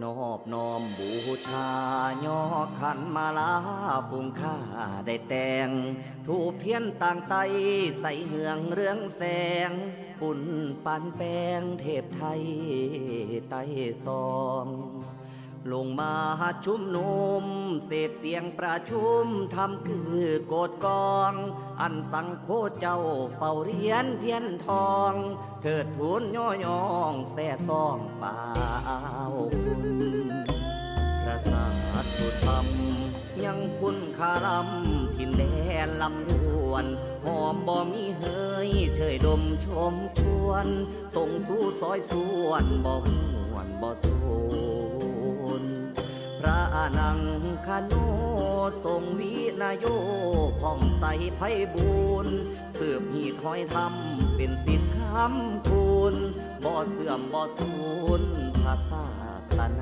นอบน้อมบูชา ย่อขันมาลาฟุงข้าได้แต่ง ถูกเทียนต่างไตใส่เหืองเรื่องแสงปุ่นปันแปงเทพไทยไตซอง ลงมาชุมนุม เสพเสียงประชุมทำคือโกดกอง อันสังโคเจ้าเฝ้าเรียนเพียนทอง เถิดทูนย่อยองแส่ซองป่าพระศาสตุธรรมยังคุณคารำทินแดนลำดวนหอมบ่มีเฮยเชยดมชมชวน ส่งสู่ซอยส่วนบ่หวนบ่สูน พระนังคโนทรงวินายโยพ่องใสไพบูรณ์สืบหีดคอยทำเป็นสิทธิ์คำคูณบ่เสื่อมบ่สูญภาสนา